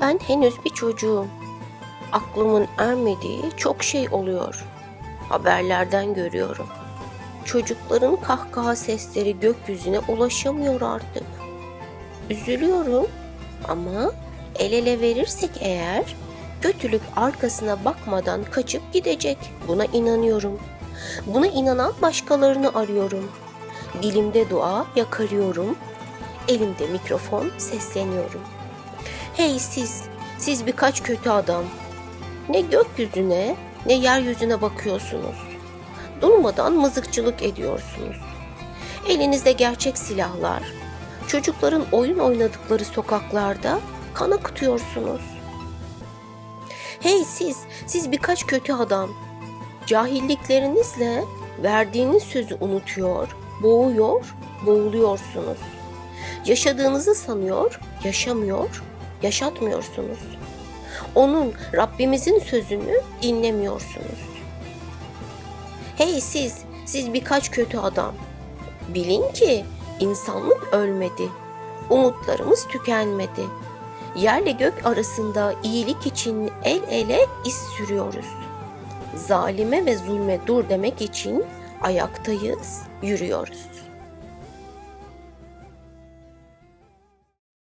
Ben henüz bir çocuğum. Aklımın ermediği çok şey oluyor. Haberlerden görüyorum. Çocukların kahkaha sesleri gökyüzüne ulaşamıyor artık. Üzülüyorum ama el ele verirsek eğer kötülük arkasına bakmadan kaçıp gidecek. Buna inanıyorum. Buna inanan başkalarını arıyorum. Dilimde dua yakarıyorum. Elimde mikrofon sesleniyorum. Hey siz, siz birkaç kötü adam. Ne gökyüzüne ne yeryüzüne bakıyorsunuz. Durmadan mızıkçılık ediyorsunuz. Elinizde gerçek silahlar, çocukların oyun oynadıkları sokaklarda kan akıtıyorsunuz. Hey siz, siz birkaç kötü adam. Cahilliklerinizle verdiğiniz sözü unutuyor, boğuyor, boğuluyorsunuz. Yaşadığınızı sanıyor, yaşamıyor, yaşatmıyorsunuz. Onun Rabbimizin sözünü dinlemiyorsunuz. Hey siz, siz birkaç kötü adam. Bilin ki insanlık ölmedi. Umutlarımız tükenmedi. Yerle gök arasında iyilik için el ele iz sürüyoruz. Zalime ve zulme dur demek için ayaktayız, yürüyoruz.